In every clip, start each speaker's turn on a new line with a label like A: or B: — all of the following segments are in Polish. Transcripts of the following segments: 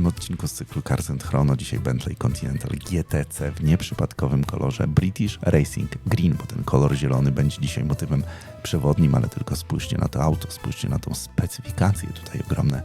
A: odcinku z cyklu Cars and Chrono. Dzisiaj Bentley Continental GTC w nieprzypadkowym kolorze British Racing Green, bo ten kolor zielony będzie dzisiaj motywem przewodnim, ale tylko spójrzcie na to auto, spójrzcie na tą specyfikację. Tutaj ogromne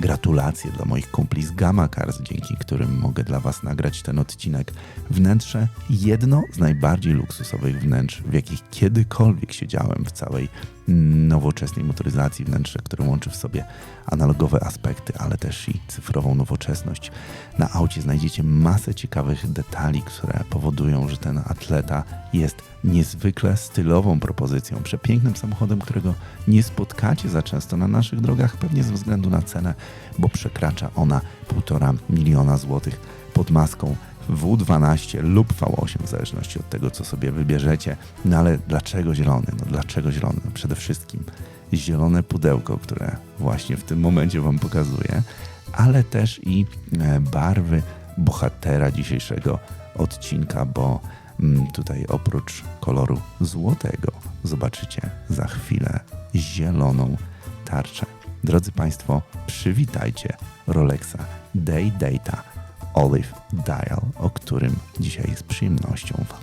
A: gratulacje dla moich kumpli z Gamma Cars, dzięki którym mogę dla Was nagrać ten odcinek. Wnętrze jedno z najbardziej luksusowych wnętrz, w jakich kiedykolwiek siedziałem w całej nowoczesnej motoryzacji. Wnętrze, które łączy w sobie analogowe aspekty, ale też i cyfrową nowoczesność. Na aucie znajdziecie masę ciekawych detali, które powodują, że ten atleta jest niezwykle stylową propozycją, przepięknym samochodem, którego nie spotkacie za często na naszych drogach, pewnie ze względu na cenę, bo przekracza ona 1,5 miliona złotych pod maską W12 lub V8, w zależności od tego, co sobie wybierzecie. No ale dlaczego zielony? No dlaczego zielony? No przede wszystkim zielone pudełko, które właśnie w tym momencie Wam pokazuję, ale też i e, barwy bohatera dzisiejszego odcinka, bo mm, tutaj oprócz koloru złotego zobaczycie za chwilę zieloną tarczę. Drodzy Państwo, przywitajcie Rolexa Day Data Olive Dial, o którym dzisiaj z przyjemnością Wam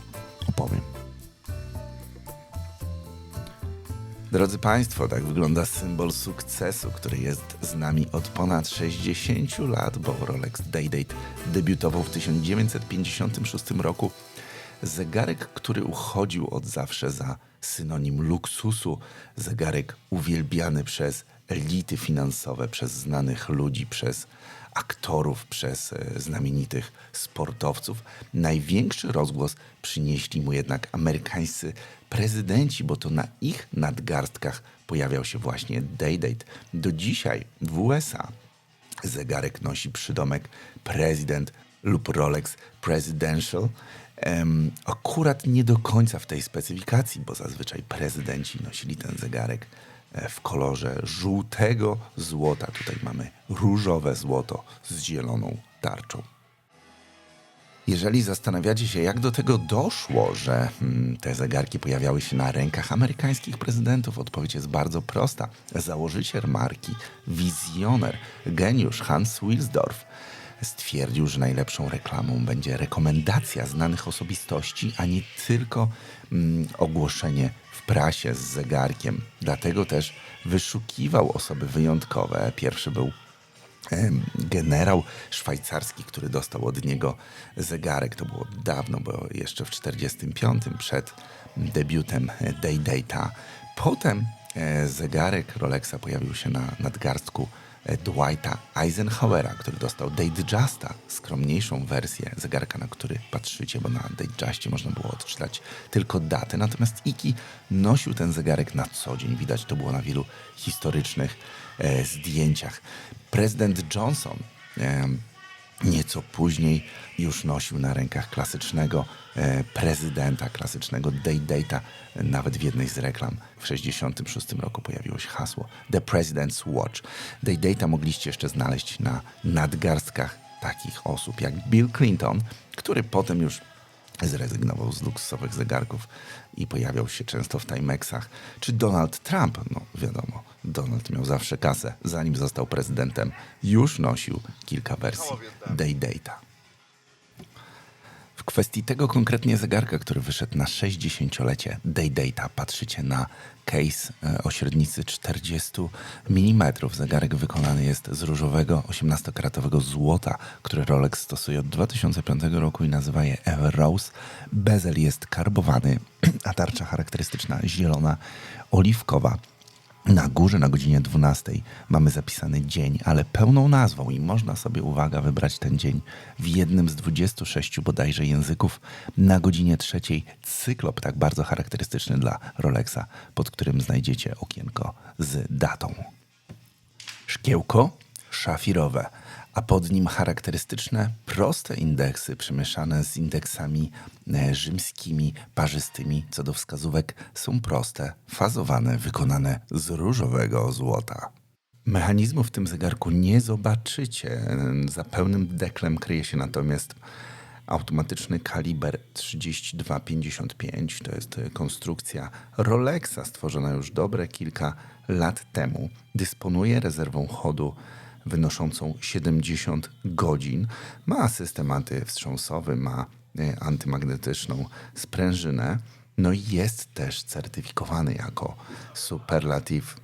A: opowiem. Drodzy Państwo, tak wygląda symbol sukcesu, który jest z nami od ponad 60 lat, bo Rolex Day-Date debiutował w 1956 roku. Zegarek, który uchodził od zawsze za synonim luksusu, zegarek uwielbiany przez elity finansowe, przez znanych ludzi, przez aktorów, przez e, znamienitych sportowców. Największy rozgłos przynieśli mu jednak amerykańscy prezydenci, bo to na ich nadgarstkach pojawiał się właśnie Day-Date. Do dzisiaj w USA zegarek nosi przydomek prezydent lub Rolex Presidential. Um, akurat nie do końca w tej specyfikacji, bo zazwyczaj prezydenci nosili ten zegarek w kolorze żółtego złota. Tutaj mamy różowe złoto z zieloną tarczą. Jeżeli zastanawiacie się, jak do tego doszło, że hmm, te zegarki pojawiały się na rękach amerykańskich prezydentów, odpowiedź jest bardzo prosta. Założyciel marki, wizjoner, geniusz Hans Wilsdorf stwierdził, że najlepszą reklamą będzie rekomendacja znanych osobistości, a nie tylko mm, ogłoszenie w prasie z zegarkiem. Dlatego też wyszukiwał osoby wyjątkowe. Pierwszy był generał szwajcarski, który dostał od niego zegarek. To było dawno, bo jeszcze w 1945, przed debiutem Day Data. Potem e, zegarek Rolexa pojawił się na nadgarstku Dwighta Eisenhowera, który dostał Datejasta, skromniejszą wersję zegarka, na który patrzycie, bo na Datejastie można było odczytać tylko datę. Natomiast Iki nosił ten zegarek na co dzień. Widać to było na wielu historycznych e, zdjęciach. Prezydent Johnson e, nieco później już nosił na rękach klasycznego e, prezydenta, klasycznego Day Data. Nawet w jednej z reklam w 1966 roku pojawiło się hasło The President's Watch. Day Data mogliście jeszcze znaleźć na nadgarstkach takich osób jak Bill Clinton, który potem już zrezygnował z luksusowych zegarków i pojawiał się często w Timexach. Czy Donald Trump? No wiadomo, Donald miał zawsze kasę. Zanim został prezydentem, już nosił kilka wersji Day Data. Kwestii tego konkretnie zegarka, który wyszedł na 60-lecie Day Data, patrzycie na case e, o średnicy 40 mm. Zegarek wykonany jest z różowego 18-karatowego złota, które Rolex stosuje od 2005 roku i nazywa je Ever Rose. Bezel jest karbowany, a tarcza charakterystyczna zielona, oliwkowa. Na górze na godzinie 12 mamy zapisany dzień, ale pełną nazwą i można sobie, uwaga, wybrać ten dzień w jednym z 26 bodajże języków. Na godzinie trzeciej cyklop, tak bardzo charakterystyczny dla Rolexa, pod którym znajdziecie okienko z datą. Szkiełko szafirowe a pod nim charakterystyczne, proste indeksy przemieszane z indeksami e, rzymskimi, parzystymi. Co do wskazówek są proste, fazowane, wykonane z różowego złota. Mechanizmu w tym zegarku nie zobaczycie. Za pełnym deklem kryje się natomiast automatyczny kaliber 3255. To jest konstrukcja Rolexa stworzona już dobre kilka lat temu. Dysponuje rezerwą chodu wynoszącą 70 godzin. Ma system antywstrząsowy, ma e, antymagnetyczną sprężynę. No i jest też certyfikowany jako Superlative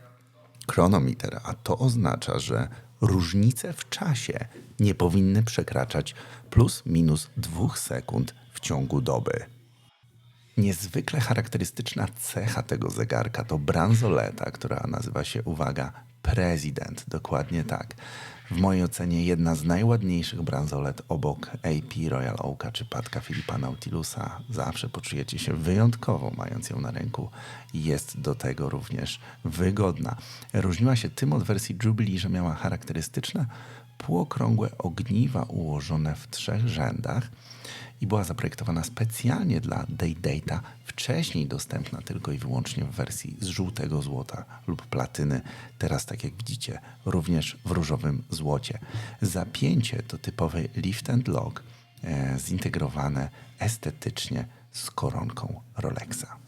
A: Chronometer, a to oznacza, że różnice w czasie nie powinny przekraczać plus minus dwóch sekund w ciągu doby. Niezwykle charakterystyczna cecha tego zegarka to bransoleta, która nazywa się, uwaga, prezydent. Dokładnie tak. W mojej ocenie jedna z najładniejszych bransolet obok AP Royal Oaka czy Patka Filipa Nautilusa. Zawsze poczujecie się wyjątkowo mając ją na ręku i jest do tego również wygodna. Różniła się tym od wersji Jubilee, że miała charakterystyczne półokrągłe ogniwa ułożone w trzech rzędach i była zaprojektowana specjalnie dla Daydata, wcześniej dostępna tylko i wyłącznie w wersji z żółtego złota lub platyny, teraz tak jak widzicie również w różowym złocie. Zapięcie to typowy lift and lock, e, zintegrowane estetycznie z koronką Rolexa.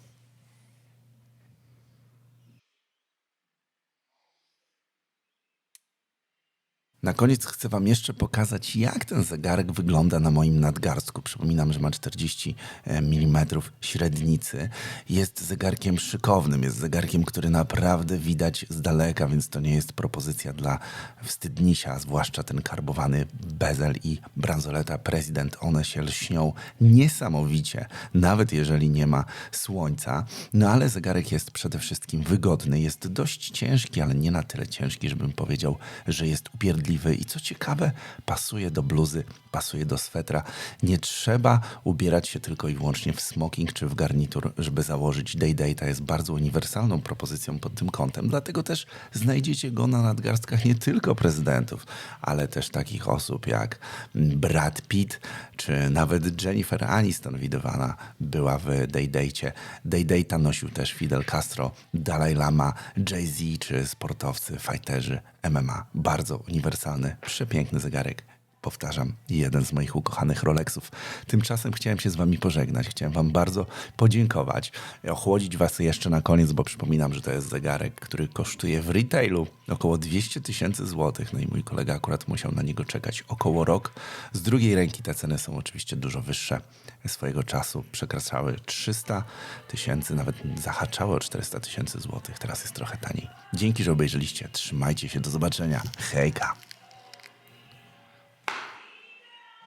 A: Na koniec chcę Wam jeszcze pokazać, jak ten zegarek wygląda na moim nadgarstku. Przypominam, że ma 40 mm średnicy. Jest zegarkiem szykownym, jest zegarkiem, który naprawdę widać z daleka, więc to nie jest propozycja dla wstydnisia, zwłaszcza ten karbowany bezel i bransoleta Prezydent. One się lśnią niesamowicie, nawet jeżeli nie ma słońca. No ale zegarek jest przede wszystkim wygodny, jest dość ciężki, ale nie na tyle ciężki, żebym powiedział, że jest upierdliwy i co ciekawe, pasuje do bluzy, pasuje do swetra. Nie trzeba ubierać się tylko i wyłącznie w smoking czy w garnitur, żeby założyć Day Data. Jest bardzo uniwersalną propozycją pod tym kątem, dlatego też znajdziecie go na nadgarstkach nie tylko prezydentów, ale też takich osób jak Brad Pitt czy nawet Jennifer Aniston widywana była w Day Date. Day Data nosił też Fidel Castro, Dalai Lama, Jay-Z czy sportowcy, fighterzy MMA. Bardzo uniwersalny, przepiękny zegarek. Powtarzam, jeden z moich ukochanych Rolexów. Tymczasem chciałem się z Wami pożegnać. Chciałem Wam bardzo podziękować. Ochłodzić Was jeszcze na koniec, bo przypominam, że to jest zegarek, który kosztuje w retailu około 200 tysięcy złotych. No i mój kolega akurat musiał na niego czekać około rok. Z drugiej ręki te ceny są oczywiście dużo wyższe. Swojego czasu przekraczały 300 tysięcy, nawet zahaczały o 400 tysięcy złotych. Teraz jest trochę taniej. Dzięki, że obejrzeliście. Trzymajcie się. Do zobaczenia. Hejka.